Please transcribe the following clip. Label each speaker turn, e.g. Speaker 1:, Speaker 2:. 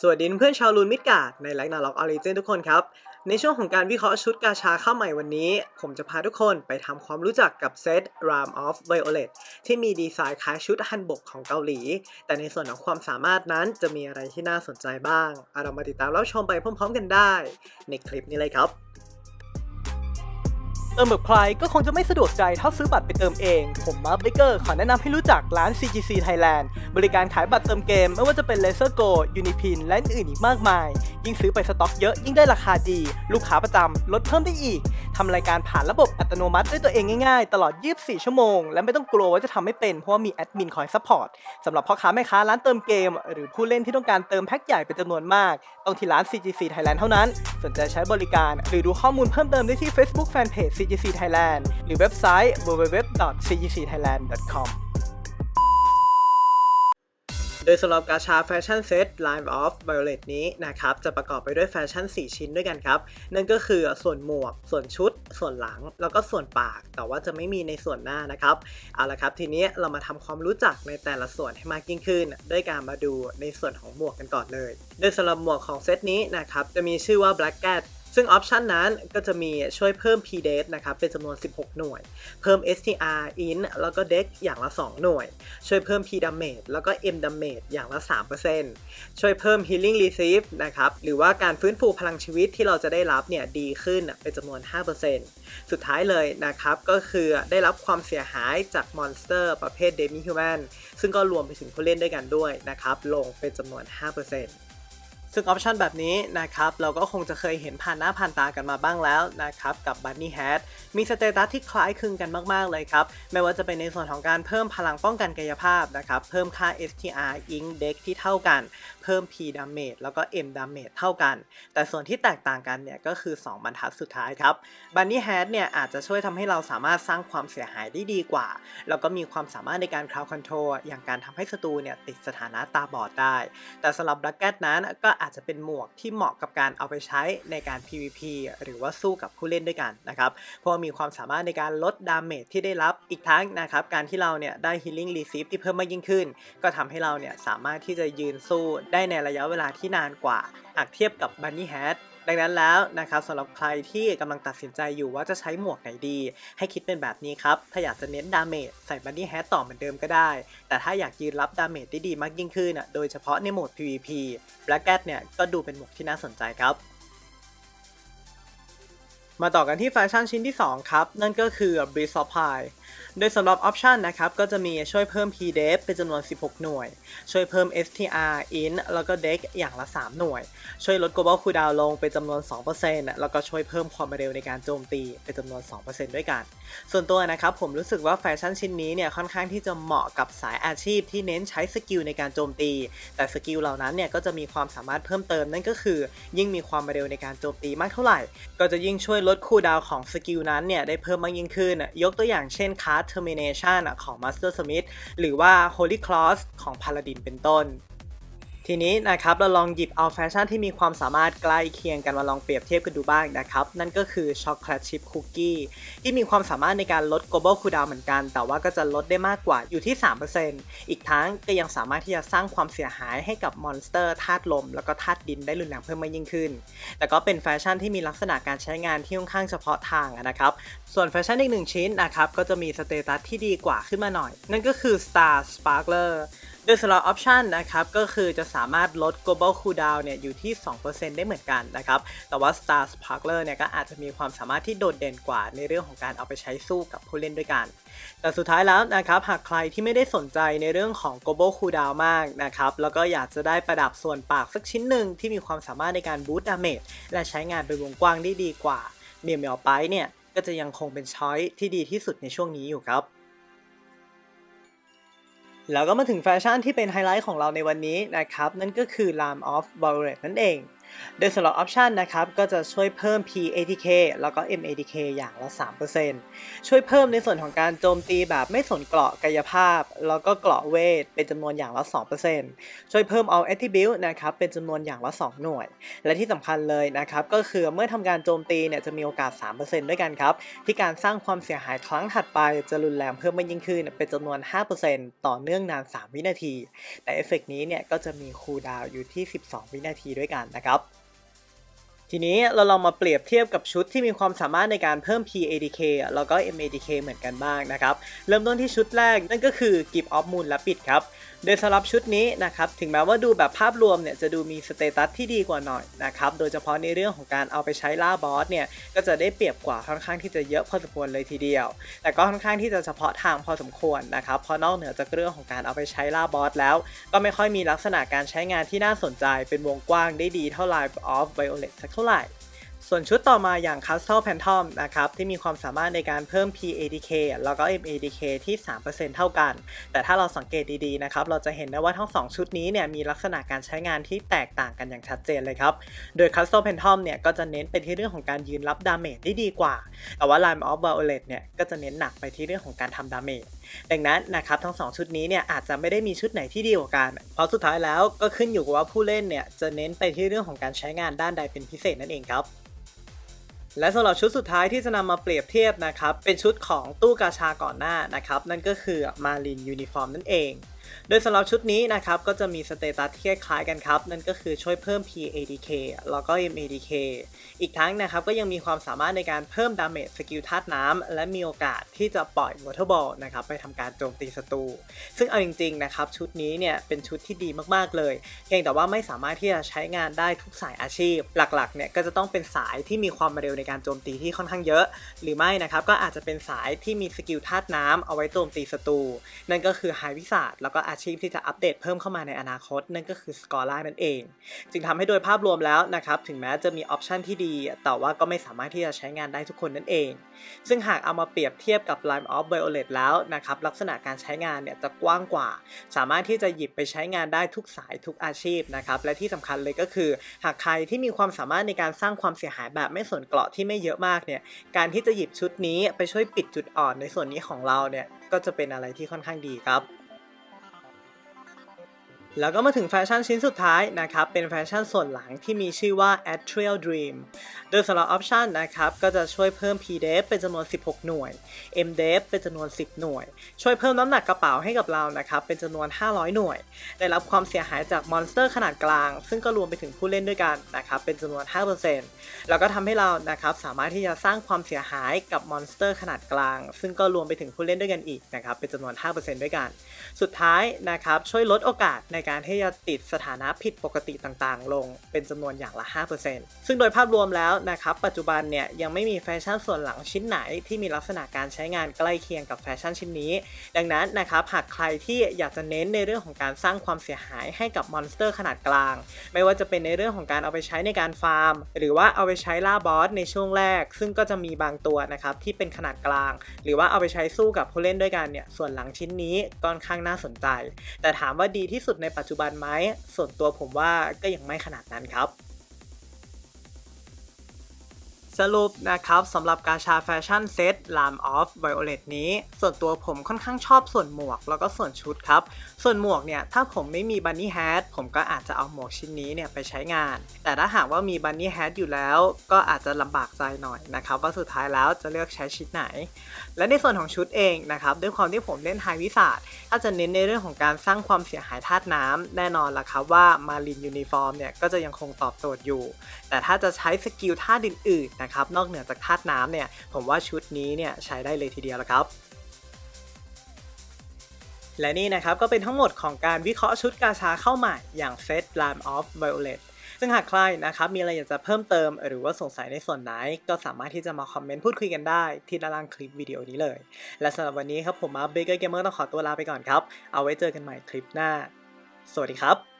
Speaker 1: สวัสดีเพื่อนชาวลูนมิดการ์ดในแลกนาล็อกออริเจนทุกคนครับ ในช่วงของการวิเคราะห์ชุดกาชาเข้าใหม่วันนี้ ผมจะพาทุกคนไปทำความรู้จักกับเซต Ram of Violet ที่มีดีไซน์คล้ายชุดฮันบกของเกาหลี แต่ในส่วนของความสามารถนั้นจะมีอะไรที่น่าสนใจบ้างอาเรามาติดตามรับชมไปพร้อมๆกันได้ ในคลิปนี้เลยครับ เติมแบบใครก็คงจะไม่สะดวกใจเท่าซื้อบัตรไปเติมเอง ผมมาร์คเบเกอร์ขอแนะนำให้รู้จักร้าน CGC Thailand บริการขายบัตรเติมเกม ไม่ว่าจะเป็น Laser Go Unipin และอื่นอีกมากมาย ยิ่งซื้อไปสต็อกเยอะยิ่งได้ราคาดี ลูกค้าประจำลดเพิ่มได้อีก ทำรายการผ่านระบบอัตโนมัติด้วยตัวเองง่ายๆ ตลอด 24 ชั่วโมง และไม่ต้องกลัวว่าจะทำไม่เป็น เพราะว่ามีแอดมินคอยซัพพอร์ตสำหรับพ่อค้าแม่ค้าร้านเติมเกม หรือผู้เล่นที่ต้องการเติมแพ็คใหญ่เป็นจำนวนมาก ต้องที่ร้าน CGC Thailand เท่านั้น สนใจใช้บริการ หรือดูข้อมูลเพิ่มเติมได้ที่ Facebook Fanpage CGC Thailand หรือเว็บไซต์ www.cgcthailand.com โดยสำหรับกาชาแฟชั่นเซต Line of Violet นี้นะครับ จะประกอบไปด้วยแฟชั่น 4 ชิ้นด้วยกันครับ นั่นก็คือส่วนหมวก ส่วนชุด ส่วนหลัง แล้วก็ส่วนปาก แต่ว่าจะไม่มีในส่วนหน้านะครับ เอาละครับ ทีนี้เรามาทำความรู้จักในแต่ละส่วนให้มากยิ่งขึ้น ด้วยการมาดูในส่วนของหมวกกันก่อนเลย โดยสำหรับหมวกของเซตนี้นะครับ จะมีชื่อว่า Black Cat ซึ่งออปชันนั้นก็จะมีช่วยเพิ่ม P Date นะครับ เป็นจำนวน 16 หน่วย เพิ่ม STR in แล้วก็ Dex อย่างละ 2 หน่วย ช่วยเพิ่ม P damage แล้วก็ M damage อย่างละ 3%ช่วยเพิ่ม healing receive นะครับ หรือว่าการฟื้นฟูพลังชีวิตที่เราจะได้รับเนี่ยดีขึ้นเป็นจำนวน 5%สุดท้ายเลยนะครับ ก็คือได้รับความเสียหายจากมอนสเตอร์ประเภท Demi Human ซึ่งก็รวมไปถึงผู้เล่นด้วยกันด้วยนะครับ ลงเป็นจำนวน 5% ซึ่งออปชันแบบนี้นะครับเราก็คงจะเคยเห็นผ่านหน้าผ่านตากันมาบ้างแล้วนะครับกับ Bunny Hat มีสเตตัสที่คล้ายคลึงกันมากๆเลยครับไม่ว่าจะเป็นในส่วนของการเพิ่มพลังป้องกันกายภาพนะครับเพิ่มค่า STR Ink Dex ที่เท่ากัน เพิ่ม P Damage แล้วก็ M Damage เท่ากัน แต่ส่วนที่แตกต่างกันเนี่ยก็คือ 2 บรรทัดสุดท้ายครับ Bunny Hat เนี่ยอาจจะช่วยทำให้เราสามารถสร้างความเสียหายได้ดีกว่า แล้วก็มีความสามารถในการ Crowd Control อย่างการทำให้ศัตรูเนี่ยติดสถานะตาบอดได้ แต่สำหรับ Black Cat นั้นก็อาจจะเป็นหมวกที่เหมาะกับการเอาไปใช้ในการ PVP หรือว่าสู้กับผู้เล่นด้วยกันนะครับ เพราะมีความสามารถในการลดดาเมจที่ได้รับอีกทั้งนะครับ การที่เราเนี่ยได้ healing receive ที่เพิ่มมากยิ่งขึ้น ก็ทำให้เราเนี่ยสามารถที่จะยืนสู้ได้ในระยะเวลาที่นานกว่าหากเทียบกับ Bunny Hat ดังนั้นแล้วนะครับสำหรับใครที่กำลังตัดสินใจอยู่ว่าจะใช้หมวกไหนดี ให้คิดเป็นแบบนี้ครับ ถ้าอยากจะเน้นดาเมจใส่บันนี่แฮตต่อเหมือนเดิมก็ได้ แต่ถ้าอยากยืนรับดาเมจได้ดีมากยิ่งขึ้นอะโดยเฉพาะในโหมด PVP Black Cat เนี่ยก็ดูเป็นหมวกที่น่าสนใจครับมาต่อกันที่แฟชั่นชิ้นที่ 2 ครับ นั่นก็คือ b r e e z of Pie โดยสำหรับออปชันนะครับ ก็จะมีช่วยเพิ่ม p d e f เป็นจำนวน 16 หน่วย ช่วยเพิ่ม STR in แล้วก็ Dex อย่างละ 3 หน่วย ช่วยลด global cooldown ลงเป็นจำนวน 2%แล้วก็ช่วยเพิ่มความเร็วในการโจมตีเป็นจำนวน 2%ด้วยกัน ส่วนตัวนะครับ ผมรู้สึกว่าแฟชั่นชิ้นนี้เนี่ยค่อนข้างที่จะเหมาะกับสายอาชีพที่เน้นใช้สกิลในการโจมตี แต่สกิลเหล่านั้นเนี่ยก็จะมีความสามารถเพิ่มเติมนั่นก็คือ ยิ่งมีความเร็วในการโจมตีมากเท่าไหร่ ก็จะยิ่งช่วยลดคูลดาวของสกิลนั้นเนี่ยได้เพิ่มมากยิ่งขึ้น ยกตัวอย่างเช่น Card Termination ของ Master Smith หรือว่า Holy Cross ของ Paladin เป็นต้น ทีนี้นะครับเราลองหยิบเอาแฟชั่นที่มีความสามารถใกล้เคียงกันมาลองเปรียบเทียบกันดูบ้างนะครับ นั่นก็คือช็อกโกแลตชิพคุกกี้ที่มีความสามารถในการลด global cooldown เหมือนกัน แต่ว่าก็จะลดได้มากกว่าอยู่ที่ 3%อีกทั้งก็ยังสามารถที่จะสร้างความเสียหายให้กับมอนสเตอร์ธาตุลม แล้วก็ธาตุดินได้รุนแรงเพิ่มมากยิ่งขึ้น แต่ก็เป็นแฟชั่นที่มีลักษณะการใช้งานที่ค่อนข้างเฉพาะทางนะครับส่วนแฟชั่นอีกหนึ่งชิ้นนะครับก็จะมีสเตตัสที่ดีกว่าขึ้นมาหน่อย นั่นก็คือ Star Sparkler โดยสำหรับออปชันนะครับก็คือจะสามารถลด global cooldown เนี่ยอยู่ที่ 2%ได้เหมือนกันนะครับ แต่ว่า Star Sparkler เนี่ยก็อาจจะมีความสามารถที่โดดเด่นกว่าในเรื่องของการเอาไปใช้สู้กับผู้เล่นด้วยกัน แต่สุดท้ายแล้วนะครับหากใครที่ไม่ได้สนใจในเรื่องของ global cooldown มากนะครับแล้วก็อยากจะได้ประดับส่วนปากสักชิ้นหนึ่งที่มีความสามารถในการ boost damage และใช้งานเป็นวงกว้างได้ดีกว่าเมียวเมียวไปเนี่ยก็จะยังคงเป็นช้อยที่ดีที่สุดในช่วงนี้อยู่ครับ แล้วก็มาถึงแฟชั่นที่เป็นไฮไลท์ของเราในวันนี้นะครับ นั่นก็คือ Lam of Violet นั่นเอง โดยสำหรับออปชันนะครับก็จะช่วยเพิ่ม PATK แล้วก็ MATK อย่างละ 3%ช่วยเพิ่มในส่วนของการโจมตีแบบไม่สนเกราะกายภาพ แล้วก็เกราะเวท เป็นจำนวนอย่างละ 2%ช่วยเพิ่ม All Attribute นะครับเป็นจำนวนอย่างละ 2 หน่วย และที่สำคัญเลยนะครับก็คือเมื่อทำการโจมตีเนี่ยจะมีโอกาส 3%ด้วยกันครับที่การสร้างความเสียหายครั้งถัดไปจะรุนแรงเพิ่มมากยิ่งขึ้นเป็นจำนวน 5%ต่อเนื่องนาน 3 วินาที แต่เอฟเฟกนี้เนี่ยก็จะมีคูลดาวน์อยู่ที่ 12 วินาทีด้วยกันนะครับ ทีนี้เราลองมาเปรียบเทียบกับชุดที่มีความสามารถในการเพิ่ม PADK แล้วก็ MADK เหมือนกันบ้างนะครับ เริ่มต้นที่ชุดแรกนั่นก็คือ Give Off Moon และปิดครับ โดยสำหรับชุดนี้นะครับถึงแม้ว่าดูแบบภาพรวมเนี่ยจะดูมีสเตตัสที่ดีกว่าหน่อยนะครับโดยเฉพาะในเรื่องของการเอาไปใช้ล่าบอสเนี่ยก็จะได้เปรียบกว่าค่อนข้างที่จะเยอะพอสมควรเลยทีเดียว แต่ก็ค่อนข้างที่จะเฉพาะทางพอสมควรนะครับเพราะนอกเหนือจากเรื่องของการเอาไปใช้ล่าบอสแล้ว ก็ไม่ค่อยมีลักษณะการใช้งานที่น่าสนใจเป็นวงกว้างได้ดีเท่า Life of Violet สักเท่าไหร่ ส่วนชุดต่อมาอย่าง Castle Phantom นะครับ ที่มีความสามารถในการเพิ่ม PADK แล้วก็ MADK ที่ 3%เท่ากัน แต่ถ้าเราสังเกตดีๆนะครับ เราจะเห็นได้ว่าทั้ง 2 ชุดนี้เนี่ยมีลักษณะการใช้งานที่แตกต่างกันอย่างชัดเจนเลยครับ โดย Castle Phantom เนี่ยก็จะเน้นไปที่เรื่องของการยืนรับดาเมจได้ดีกว่า แต่ว่า Line of Violet เนี่ยก็จะเน้นหนักไปที่เรื่องของการทำดาเมจดังนั้นนะครับทั้ง 2 ชุดนี้เนี่ยอาจจะไม่ได้มีชุดไหนที่ดีกว่ากัน เพราะสุดท้ายแล้วก็ขึ้นอยู่กับว่าผู้เล่นเนี่ยจะเน้นไปที่เรื่องของการใช้งานด้านใดเป็นพิเศษนั่นเองครับ และสำหรับชุดสุดท้ายที่จะนำมาเปรียบเทียบนะครับ เป็นชุดของตู้กาชาก่อนหน้านะครับ นั่นก็คือมารินยูนิฟอร์มนั่นเอง โดยสำหรับชุดนี้นะครับก็จะมีสเตตัสที่คล้ายๆกันครับ นั่นก็คือช่วยเพิ่ม PADK แล้วก็ MADK อีกทั้งนะครับก็ยังมีความสามารถในการเพิ่มดาเมจสกิลธาตุน้ำและมีโอกาสที่จะปล่อย Water Ball นะครับไปทำการโจมตีศัตรู ซึ่งเอาจริงๆนะครับชุดนี้เนี่ยเป็นชุดที่ดีมากๆเลยเพียงแต่ว่าไม่สามารถที่จะใช้งานได้ทุกสายอาชีพ หลักๆเนี่ยก็จะต้องเป็นสายที่มีความเร็วในการโจมตีที่ค่อนข้างเยอะ หรือไม่นะครับก็อาจจะเป็นสายที่มีสกิลธาตุน้ำเอาไว้โจมตีศัตรูนั่นก็คือไฮวิสาดแล้วก็อาชีพที่จะอัปเดตเพิ่มเข้ามาในอนาคต นั่นก็คือสกอร่านั่นเอง จึงทำให้โดยภาพรวมแล้วนะครับ ถึงแม้จะมีออปชันที่ดี แต่ว่าก็ไม่สามารถที่จะใช้งานได้ทุกคนนั่นเอง ซึ่งหากเอามาเปรียบเทียบกับ Line of Violet แล้วนะครับ ลักษณะการใช้งานเนี่ยจะกว้างกว่า สามารถที่จะหยิบไปใช้งานได้ทุกสายทุกอาชีพนะครับ และที่สำคัญเลยก็คือ หากใครที่มีความสามารถในการสร้างความเสียหายแบบไม่สนเกราะที่ไม่เยอะมากเนี่ย การที่จะหยิบชุดนี้ไปช่วยปิดจุดอ่อนในส่วนนี้ของเราเนี่ย ก็จะเป็นอะไรที่ค่อนข้างดีครับ แล้วก็มาถึงแฟชั่นชิ้นสุดท้ายนะครับ เป็นแฟชั่นส่วนหลังที่มีชื่อว่า Atrial Dream โดยสำหรับออปชันนะครับ ก็จะช่วยเพิ่ม PDEF เป็นจำนวน 16 หน่วย MDEF เป็นจำนวน 10 หน่วย ช่วยเพิ่มน้ำหนักกระเป๋าให้กับเรานะครับ เป็นจำนวน 500 หน่วย ได้รับความเสียหายจากมอนสเตอร์ขนาดกลาง ซึ่งก็รวมไปถึงผู้เล่นด้วยกันนะครับ เป็นจำนวน 5%แล้วก็ทำให้เรานะครับสามารถที่จะสร้างความเสียหายกับมอนสเตอร์ขนาดกลาง ซึ่งก็รวมไปถึงผู้เล่นด้วยกันอีกนะครับ เป็นจำนวน 5%ด้วยกัน สุดท้ายนะครับช่วยลดโอกาสในการที่จะติดสถานะผิดปกติต่างๆ ลงเป็นจำนวนอย่างละ 5%ซึ่งโดยภาพรวมแล้วนะครับปัจจุบันเนี่ยยังไม่มีแฟชั่นส่วนหลังชิ้นไหนที่มีลักษณะการใช้งานใกล้เคียงกับแฟชั่นชิ้นนี้ ดังนั้นนะครับหากใครที่อยากจะเน้นในเรื่องของการสร้างความเสียหายให้กับมอนสเตอร์ขนาดกลาง ไม่ว่าจะเป็นในเรื่องของการเอาไปใช้ในการฟาร์ม หรือว่าเอาไปใช้ล่าบอสในช่วงแรก ซึ่งก็จะมีบางตัวนะครับที่เป็นขนาดกลาง หรือว่าเอาไปใช้สู้กับผู้เล่นด้วยกันเนี่ยส่วนหลังชิ้นนี้ก็ค่อนข้างน่าสนใจ แต่ถามว่าดีที่สุดในปัจจุบันไหมส่วนตัวผมว่าก็ยังไม่ขนาดนั้นครับ สรุปนะครับสำหรับกาชาแฟชั่นเซต Lam of Violet นี้ ส่วนตัวผมค่อนข้างชอบส่วนหมวกแล้วก็ส่วนชุดครับ ส่วนหมวกเนี่ย ถ้าผมไม่มีบันนี่แฮทผมก็อาจจะเอาหมวกชิ้นนี้เนี่ยไปใช้งาน แต่ถ้าหากว่ามีบันนี่แฮทอยู่แล้ว ก็อาจจะลำบากใจหน่อยนะครับ ว่าสุดท้ายแล้วจะเลือกใช้ชิ้นไหน และในส่วนของชุดเองนะครับด้วยความที่ผมเล่นไฮวิสาดถ้าจะเน้นในเรื่องของการสร้างความเสียหายธาตุน้ำแน่นอนล่ะครับว่ามารินยูนิฟอร์มเนี่ยก็จะยังคงตอบโจทย์อยู่ แต่ถ้าจะใช้สกิลธาตุอื่นๆนะครับ นอกเหนือจากธาตุน้ำเนี่ยผมว่าชุดนี้เนี่ยใช้ได้เลยทีเดียวละครับและนี่นะครับก็เป็นทั้งหมดของการวิเคราะห์ชุดกาชาเข้าใหม่อย่างเซต Lamb of Violet ซึ่งหากใครนะครับมีอะไรอยากจะเพิ่มเติม หรือว่าสงสัยในส่วนไหน ก็สามารถที่จะมาคอมเมนต์พูดคุยกันได้ที่ด้านล่างคลิปวิดีโอนี้เลย และสำหรับวันนี้ครับผมมาเบเกอร์เกมเมอร์ต้องขอตัวลาไปก่อนครับ เอาไว้เจอกันใหม่คลิปหน้า สวัสดีครับ